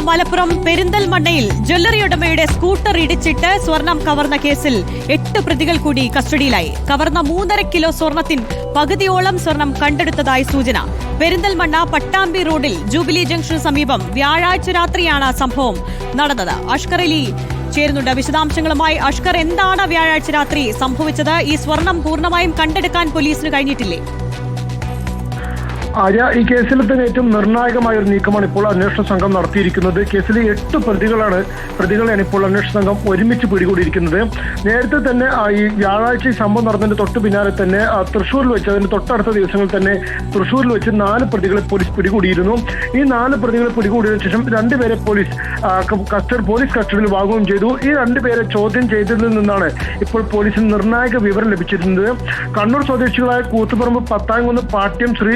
മലപ്പുറം പെരിന്തൽമണ്ണയിൽ ജ്വല്ലറി ഉടമയുടെ സ്കൂട്ടർ ഇടിച്ചിട്ട് സ്വർണം കവർന്ന കേസിൽ എട്ട് പ്രതികൾ കൂടി കസ്റ്റഡിയിലായി. കവർന്ന മൂന്നര കിലോ സ്വർണത്തിൻ പകുതിയോളം സ്വർണം കണ്ടെടുത്തതായി സൂചന. പെരിന്തൽമണ്ണ പട്ടാമ്പി റോഡിൽ ജൂബിലി ജംഗ്ഷന് സമീപം വ്യാഴാഴ്ച രാത്രിയാണ് സംഭവം നടന്നത്. അഷ്കർ അലി ചേരുന്നുണ്ട്. വിശദാംശങ്ങളുമായി അഷ്കർ എന്താണ് വ്യാഴാഴ്ച രാത്രി സംഭവിച്ചത്? ഈ സ്വർണം പൂർണമായും കണ്ടെടുക്കാൻ പോലീസിന് കഴിഞ്ഞിട്ടില്ലേ? ആര്യ ഈ കേസിൽ തന്നെ ഏറ്റവും നിർണായകമായ ഒരു നീക്കമാണ് ഇപ്പോൾ അന്വേഷണ സംഘം നടത്തിയിരിക്കുന്നത്. കേസിലെ എട്ട് പ്രതികളാണ് പ്രതികളെയാണ് ഇപ്പോൾ അന്വേഷണ സംഘം ഒരുമിച്ച് പിടികൂടിയിരിക്കുന്നത്. നേരത്തെ തന്നെ ഈ വ്യാഴാഴ്ച ഈ സംഭവം നടന്നതിന്റെ തൊട്ട് പിന്നാലെ തന്നെ തൃശ്ശൂരിൽ വെച്ച് അതിന്റെ തൊട്ടടുത്ത ദിവസങ്ങളിൽ തന്നെ തൃശ്ശൂരിൽ വെച്ച് നാല് പ്രതികളെ പോലീസ് പിടികൂടിയിരുന്നു. ഈ നാല് പ്രതികളെ പിടികൂടിയതിനു ശേഷം രണ്ടുപേരെ പോലീസ് കസ്റ്റഡി പോലീസ് കസ്റ്റഡിയിൽ വാങ്ങുകയും ചെയ്തു. ഈ രണ്ടുപേരെ ചോദ്യം ചെയ്തതിൽ നിന്നാണ് ഇപ്പോൾ പോലീസിന് നിർണായക വിവരം ലഭിച്ചിരുന്നത്. കണ്ണൂർ സ്വദേശികളായ കൂത്തുപറമ്പ് പത്താംകുന്ന് പാട്യം ശ്രീ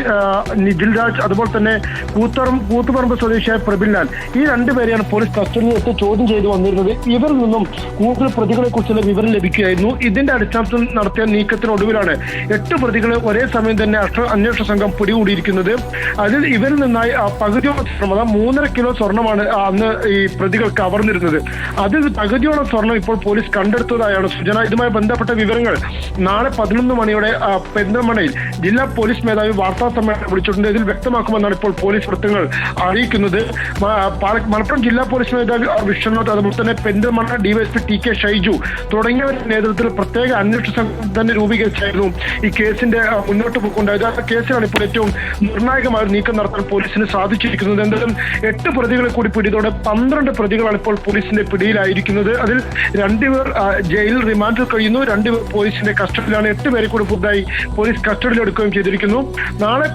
നിഖിൽ രാജ് അതുപോലെ തന്നെ കൂത്തറം കൂത്തുപറമ്പ് സ്വദേശിയായ പ്രബിൻലാൽ ഈ രണ്ടുപേരെയാണ് പോലീസ് കസ്റ്റഡിയിൽ വെച്ച് ചോദ്യം ചെയ്തു വന്നിരുന്നത്. ഇവരിൽ നിന്നും കൂടുതൽ പ്രതികളെ കുറിച്ചുള്ള വിവരം ലഭിക്കുകയായിരുന്നു. ഇതിന്റെ അടിസ്ഥാനത്തിൽ നടത്തിയ നീക്കത്തിനൊടുവിലാണ് എട്ട് പ്രതികളെ ഒരേ സമയം തന്നെ അന്വേഷണ സംഘം പിടികൂടിയിരിക്കുന്നത്. അതിൽ ഇവരിൽ നിന്നായി പകുതിയോളം സ്വർണം മൂന്നര കിലോ സ്വർണമാണ് അന്ന് ഈ പ്രതികൾ കവർന്നിരുന്നത്. അതിൽ പകുതിയോളം സ്വർണം ഇപ്പോൾ പോലീസ് കണ്ടെടുത്തതായാണ് സൂചന. ഇതുമായി ബന്ധപ്പെട്ട വിവരങ്ങൾ നാളെ പതിനൊന്ന് മണിയോടെ ആ, പെരിന്തൽമണ്ണയിൽ ജില്ലാ പോലീസ് മേധാവി വാർത്താ സമ്മേളനം വിളിച്ചിട്ടുണ്ട് ഇതിൽ വ്യക്തമാക്കുമെന്നാണ് ഇപ്പോൾ പോലീസ് വൃത്തങ്ങൾ അറിയിക്കുന്നത്. മലപ്പുറം ജില്ലാ പോലീസ് മേധാവി വിശ്വനാഥ് അതുപോലെ തന്നെ Perinthalmanna DYSP T K Shyju തുടങ്ങിയവരുടെ നേതൃത്വത്തിൽ പ്രത്യേക അന്വേഷണ സംഘം തന്നെ രൂപീകരിച്ചായിരുന്നു ഈ കേസിന്റെ മുന്നോട്ട് പോക്കുണ്ടായത്. ആ കേസിലാണ് ഇപ്പോൾ ഏറ്റവും നിർണായകമായ നീക്കം നടത്താൻ പോലീസിന് സാധിച്ചിരിക്കുന്നത്. എന്തായാലും എട്ട് പ്രതികളെ കൂടി പിടിയതോടെ പന്ത്രണ്ട് പ്രതികളാണ് ഇപ്പോൾ പോലീസിന്റെ പിടിയിലായിരിക്കുന്നത്. അതിൽ രണ്ടുപേർ ജയിലിൽ റിമാൻഡിൽ കഴിയുന്നു. രണ്ടുപേർ പോലീസിന്റെ കസ്റ്റഡിയിലാണ്. എട്ട് പേരെ കൂടി പുതുതായി പോലീസ് കസ്റ്റഡിയിൽ എടുക്കുകയും ചെയ്തിരിക്കുന്നു. നാളെ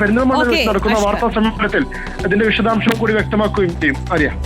പെരിന്തൽമണ്ണ നടക്കുന്ന വാർത്താ സമ്മേളനത്തിൽ അതിന്റെ വിശദാംശം കൂടി വ്യക്തമാക്കുകയും ചെയ്യും. അറിയാം